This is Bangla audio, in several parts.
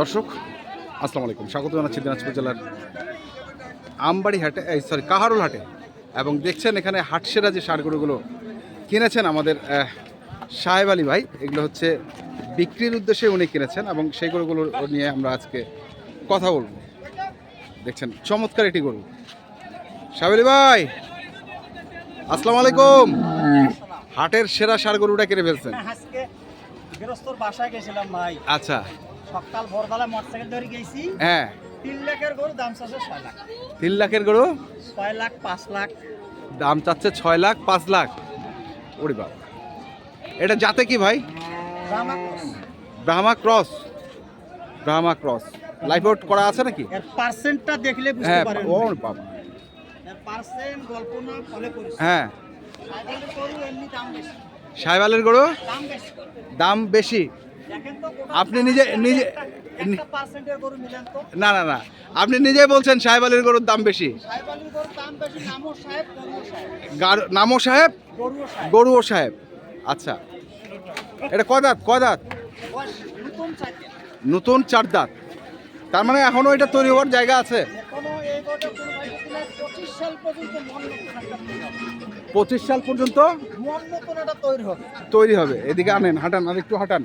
দর্শক আসসালামু আলাইকুম। স্বাগত জানাচ্ছি দিনাজপুর জেলার আমবাড়ি হাটে এই সরি কাহারুল হাটে। এবং দেখছেন এখানে হাটসেরা যে সারগরুগুলো কিনেছেন আমাদের সাহেব আলী ভাই এগুলো হচ্ছে বিক্রির উদ্দেশ্যে উনি কিনেছেন এবং সেই গরুগুলো নিয়ে আমরা আজকে কথা বলব। দেখছেন চমৎকার একটি গরু। সাহেব আলী ভাই আসসালামু আলাইকুম। হাটের সেরা সার গরুটা কিনে ফেলছেন। আজকে বাসায় গেছিলাম ভাই। আচ্ছা। সকাল ভোরবেলা মোটরসাইকেল ধরে গেছি। হ্যাঁ। তিন লাখের গরু দাম চাচ্ছে ছয় লাখ। তিন লাখের গরু? ছয় লাখ পাঁচ লাখ। দাম চাচ্ছে ছয় লাখ পাঁচ লাখ। ওরে বাবা এটা যাতে কি ভাই? Brahma cross Brahma cross life out করা আছে নাকি? পার্সেন্টটা দেখলে বুঝতে হ্যাঁ পারেন ও বাবা। পার্সেন্ট গল্প না ফলে করেছে হ্যাঁ। সাইকেলের গরু? দাম বেশি। দাম বেশি। আপনি নিজে- নিজে- না না না আপনি নিজেই বলছেন সাহেব সাহেবালির গরুর দাম বেশি। নামও সাহেব গরুও সাহেব। গার- নামও সাহেব আচ্ছা। এটা কয় দাঁত? কয় দাঁত? নতুন চার দাঁত। তার মানে এখনও এটা তৈরি হওয়ার জায়গা আছে? পঁচিশ সাল পর্যন্ত তৈরি হবে। তৈরি হবে। এদিকে আনেন হাঁটান আর একটু হাঁটান।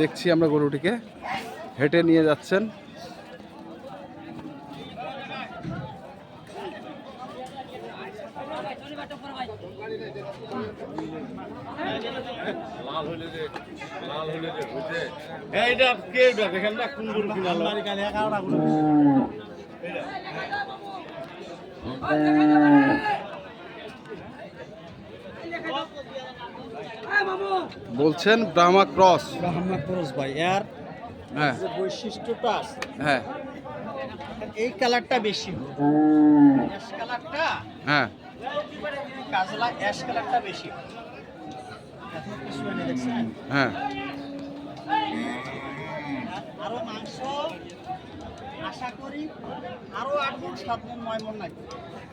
দেখছি আমরা গরুটিকে। হেঁটে নিয়ে যাচ্ছেন। এইটা কে দেখেন না কোন গরু কিনালো বলছেন ব্রাহ্মা ক্রস। ব্রাহ্মা খরচ ভাই এর হ্যাঁ। বৈশিষ্ট্যটা আছে। হ্যাঁ। এই কালারটা বেশি অ্যাশ কালারটা? হ্যাঁ। কাজলা অ্যাশ কালারটা বেশি হ্যাঁ। আরও মাংস আশা করি আরও আট মন সাত মন নয় মন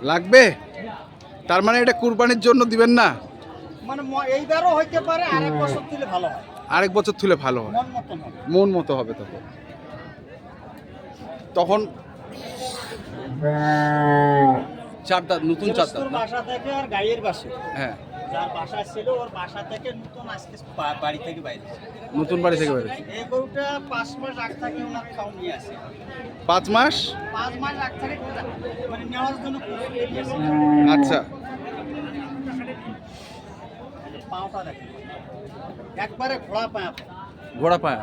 লাগবে? তার মানে এটা কুরবানির জন্য দিবেন না? মানে এইবারও হইতে পারে আরেক বছর দিলে ভালো হয়। আরেক বছর তুলে ভালো হয়। মন মতো হবে তখন। তখন চার দাঁত নতুন চার দাঁত বাসা থেকে আর গাইয়ের বাসে। হ্যাঁ। যার বাসা ছিল ওর বাসা থেকে নতুন আজকে বাড়ি থেকে বাইরে নতুন বাড়ি থেকে বেরোচ্ছে এই গরুটা পাঁচ মাস আগ থেকে ওনার খাওয়া নিয়ে আসে। পাঁচ মাস? পাঁচ মাস আগ থেকে মানে নেওয়ার জন্য আচ্ছা। দেখেন একবারে ঘোড়া পায়া ঘোড়া পায়া।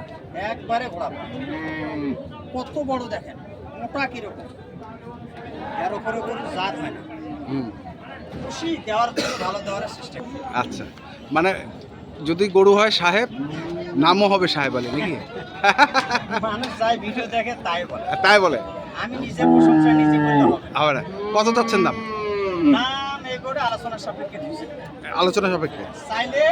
একবারে ঘোড়া পায়া। কত বড় দেখেন মোটা কীরকম? এর উপরে কোনো জাত হয় না। খুশি দেওয়ার জন্য ভালো দেওয়ার চেষ্টা। আচ্ছা। মানে যদি গরু হয় সাহেব নামও হবে সাহেব আলী নাকি? মানুষ যাই ভিডিও দেখে তাই বলে। তাই বলে? আমি নিজে প্রশংসা নিজে করলে হবে। আবার কত যাচ্ছেন দাম? এই করে আলোচনার সাপেক্ষে দিচ্ছে আলোচনা সাপেক্ষে? চাইলে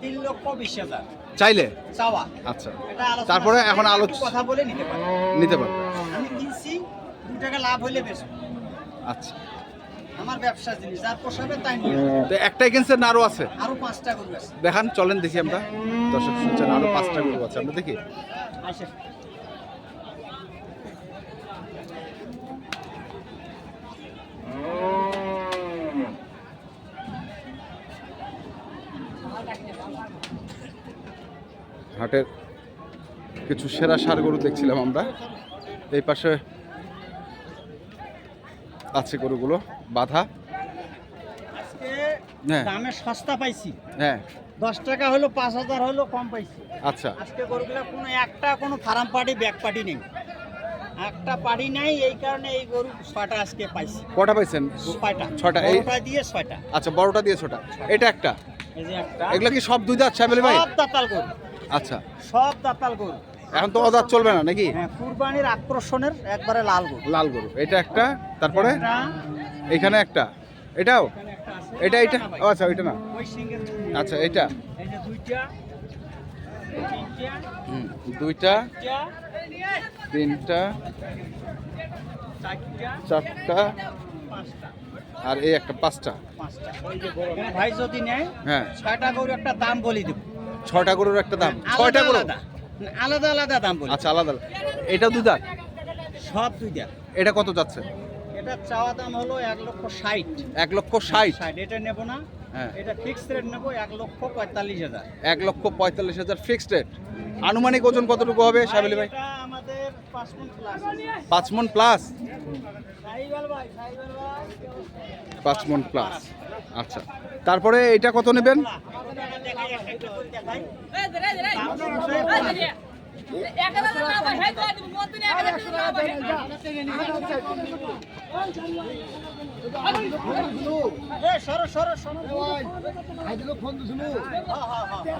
তিন লক্ষ বিশ হাজার। চাইলে? চাওয়া। আচ্ছা। এটা তারপরে এখন সাপেক্ষে আলোচ- একটু কথা বলে নিতে পারে নিতে পারবে। আমি কিনছি দু টাকা লাভ হলে বেশ। আচ্ছা। আমার ব্যবসা জিনিস যার পোষাবে তাই নিয়ে তো একটাই কিনছেন না আরও আছে? আরও পাঁচটা গরু আছে। দেখান চলেন দেখি আমরা। দর্শক শুনছেন আরও পাঁচটা গরু আছে। আমরা দেখি। হাটের কিছু সেরা সার গরু দেখছিলাম আমরা। এই পাশে আছে গরুগুলো বাধা। আজকে হ্যাঁ। দামে সস্তা পাইছি। হ্যাঁ। দশ টাকা হলো পাঁচ হাজার হলো কম পাইছি। আচ্ছা। আজকে গরুগুলো কোনো একটা কোনো ফার্ম পার্টি ব্যাক পার্টি নেই। একটা নাই এই কারণে এই গরু আজকে পাইছি। কটা পাইছেন? ছয়টা। বড়টা দিয়ে ছয়টা। আচ্ছা বড়টা দিয়ে ছোটা এটা একটা? এই যে একটা। এগুলো কি সব দুই দাঁত সাহেব ভাই? সব দাতাল গরু। আচ্ছা। সব দাতাল গরু। এখন তো অদাত চলবে না নাকি? হ্যাঁ কুরবানির আকর্ষণের একবারে লাল গরু। লাল গরু। এটা একটা তারপরে? এখানে একটা। এটাও। এটা এটা? ও আচ্ছা ওইটা না। আচ্ছা এটা? দুইটা তিনটা চারটা আর এই একটা পাঁচটা। ভাই যদি নেয় হ্যাঁ। ছয়টা গরু একটা দাম বলি দেবো। ছয়টা গরুর একটা দাম? ছয়টা গরু আলাদা। আলাদা দাম বলি। আচ্ছা আলাদা আলাদা। এটা দুই দাঁত? সব দুইটা এটা কত যাচ্ছে? এটা চাওয়া দাম হলো এক লক্ষ ষাট। এক লক্ষ ষাট? এটা নেব না। হ্যাঁ। এটা ফিক্স রেট নেব এক লক্ষ পঁয়তাল্লিশ হাজার। এক লক্ষ পঁয়তাল্লিশ হাজার ফিক্সড রেট আনুমানিক ওজন কতটুকু হবে সাবিলি ভাই? আমাদের পাঁচ মন প্লাস পাঁচ মন প্লাস পাঁচ মন প্লাস আচ্ছা। তারপরে এটা কত নেবেন?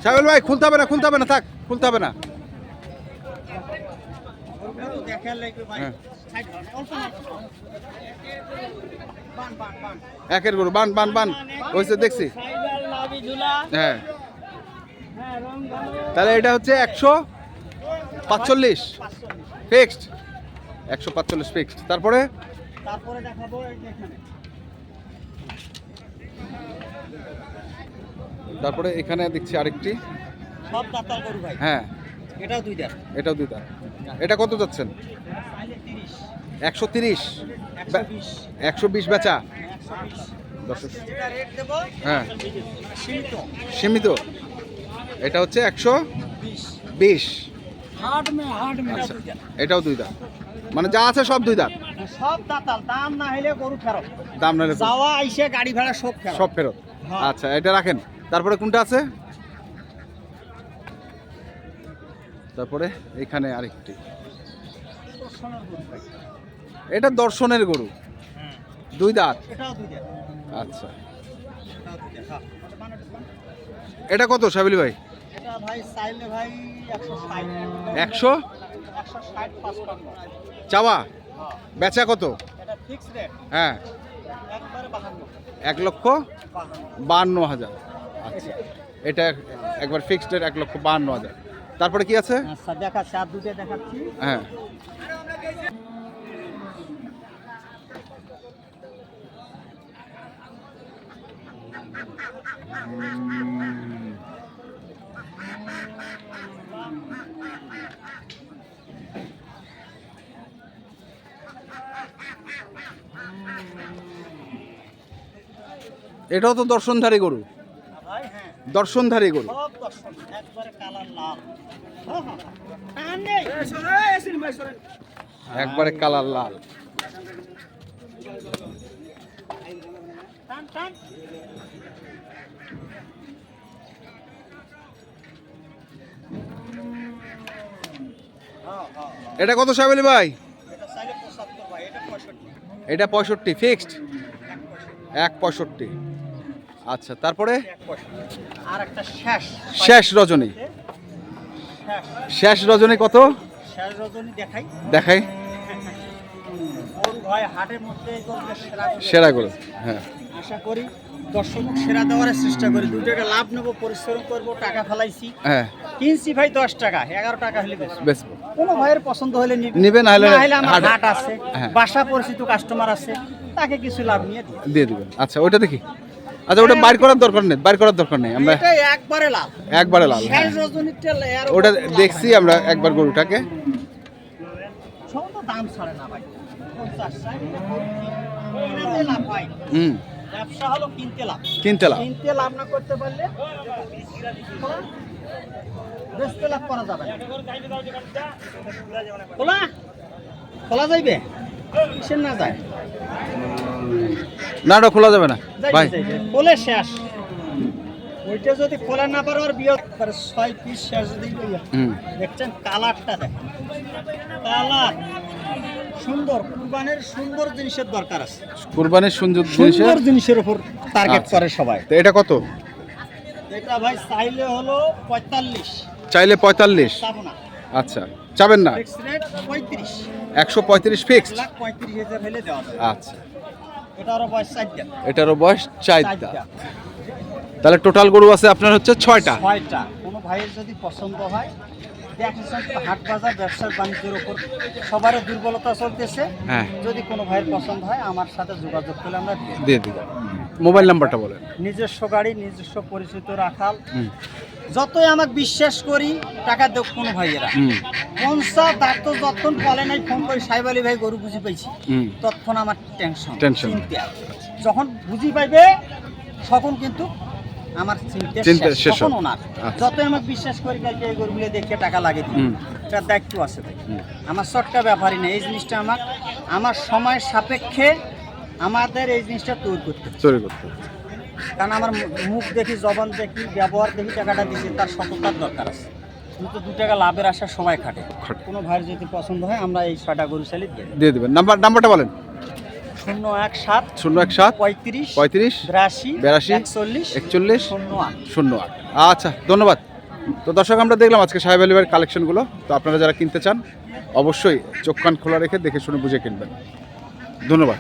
সাবিল ভাই খুলতে হবে না খুলতে হবে না থাক খুলতে হবে না। দেখার লাগবে ভাই। একের গরু বান বান বান। দেখছি। সাইবাল লাভি ঝুলা হ্যাঁ। তাহলে এটা হচ্ছে একশো পাঁচচল্লিশ। ফিক্সড একশো পাঁচচল্লিশ ফিক্সড তারপরে? তারপরে দেখাবো এখানে তারপরে এখানে দেখছি আরেকটি। সব দাতাল গরু ভাই। হ্যাঁ। এটাও দুই দাঁত এটাও দুই দাঁত এটা কত যাচ্ছেন? একশো তিরিশ। একশো বিশ। বেচা? হ্যাঁ। সীমিত। এটা হচ্ছে একশো বিশ। আচ্ছা এটাও দুই দাঁত। মানে যা আছে সব দুই দাঁত? সব দাতাল দাম না হলে গরু ফেরত। দাম নাহলে যাওয়া আইসে গাড়ি ভাড়া সব ফেরত। সব ফেরত। হ্যাঁ। আচ্ছা এটা রাখেন। তারপরে কোনটা আছে? তারপরে এখানে আরেকটি। এটা দর্শনের গরু। দুই দাঁত। আচ্ছা। এটা কত, সাবিলি ভাই? একশো? চাওয়া? বেচা কত? হ্যাঁ। এক লক্ষ বাহান্ন হাজার। আচ্ছা। এটা একবার ফিক্সড এক লক্ষ বাহান্ন হাজার। তারপরে কি আছে? আচ্ছা দেখাচ্ছি আর দুটো দেখাচ্ছি। হ্যাঁ। এটাও তো দর্শনধারী গরু। হ্যাঁ। দর্শনধারী গরু। একবারে কালার লাল। এটা কত সাবেলি ভাই? এটা চাইলে 75 ভাই, এটা 65, এটা পঁয়ষট্টি। ফিক্সড? এক পঁয়ষট্টি। আচ্ছা তারপরে? আর একটা শেষ শেষ রজনী। শেষ রজনী কত? শেষ রজনী দেখাই। সেরা হ্যাঁ। আশা করি দর্শক সেরা দেওয়ার চেষ্টা করি। দু টাকা লাভ নেব পরিশ্রম করব টাকা ফেলাইছি। হ্যাঁ। কিনছি ভাই দশ টাকা এগারো টাকা হলে কোনো ভাইয়ের পছন্দ হলে নিবে। নিবে, না হলে আমার হাট আছে হ্যাঁ। বাসা পরিচিত কাস্টমার আছে তাকে কিছু লাভ নিয়ে দিয়ে দিবেন। আচ্ছা ওইটা দেখি। আচ্ছা ওটা বাইর করার দরকার নেই বাইর করার দরকার নেই আমরা একবারে লাভ একবারে লাল হ্যাঁ। ওটা দেখছি আমরা একবার গরুটাকে। সব তো দাম ছাড়ে না ভাই। পঞ্চাশ ষাট কিনতে লাভ ভাই হুম। ব্যবসা হলো কিনতে লাভ। কিনতে লাভ। কিনতে লাভ না করতে পারলে বেচতে লাভ করা যাবে খোলা? খোলা যাইবে? কিসের না যায়? না ওটা খোলা যাবে না। ভাই। শেষ। ওইটা যদি খোলা না পারো আর বিয়ে একবারে ছয় পিস শেষ যদি দেখছেন কালারটা দেখেন। কালার সুন্দর কুরবানের সুন্দর জিনিসের দরকার আছে। কুরবানির সুন্দর জিনিসের সুন্দর জিনিসের? উপর টার্গেট আচ্ছা। করে সবাই। তো এটা কত? এটা ভাই চাইলে হলো পঁয়তাল্লিশ। চাইলে পঁয়তাল্লিশ। চাবো না। আচ্ছা চাবেন না? ফিক্স রেট পঁয়ত্রিশ। একশো পঁয়ত্রিশ ফিক্সড লাখ পঁয়ত্রিশ হাজার হলে দেওয়া আচ্ছা। এটারও বয়স চার দাঁত তাহলে টোটাল গরু আছে আপনার হচ্ছে ছয়টা। ছয়টা। কোনো ভাইয়ের যদি পছন্দ হয় হাট বাজার ব্যবসার বাণিজ্যের উপর সবারই দুর্বলতা চলতেছে। হ্যাঁ। যদি কোনো ভাইয়ের পছন্দ হয় আমার সাথে যোগাযোগ করলে আমরা দিয়ে দেব। মোবাইল নাম্বারটা বলেন। নিজস্ব গাড়ি নিজস্ব পরিচিত রাখাল। যতই আমাকে বিশ্বাস করি টাকা দেব কোনো ভাইয়েরা। পঞ্চা তার তো যতক্ষণ বলে নাই ফোন করে সাহেব আলী ভাই গরু বুঝি পাইছি। হুম। তৎক্ষণ আমার টেনশন. চিন্তা। যখন বুঝি পাইবে তখন কিন্তু আমার চিন্তা শেষ তখন ওনার। আচ্ছা। যতই আমাকে বিশ্বাস করি কালকে এই গরুগুলো দেখে টাকা লাগে। তার দায়িত্ব আছে আমার চটকা ব্যাপারই না এই জিনিসটা আমার আমার সময় সাপেক্ষে আমাদের এই জিনিসটা তৈরি করতে তৈরি করতে। কারণ আমার মুখ দেখি জবান দেখি ব্যবহার দেখি টাকাটা দিচ্ছি তার সততার দরকার আছে। কিন্তু দু টাকা লাভের আশার সময় খাটে। কোনো ভাইয়ের যদি পছন্দ হয় আমরা এই ছয়টা গরু চালি দিয়ে দিবেন। নাম্বার নাম্বারটা বলেন। শূন্য এক সাত শূন্য এক সাত পঁয়ত্রিশ পঁয়ত্রিশ বিরাশি বিরাশি, একচল্লিশ একচল্লিশ শূন্য আট। শূন্য আট। আচ্ছা ধন্যবাদ। তো দর্শক আমরা দেখলাম আজকে সাহেব আলিবার কালেকশনগুলো। তো আপনারা যারা কিনতে চান অবশ্যই চোখ কান খোলা রেখে দেখে শুনে বুঝে কিনবেন। ধন্যবাদ।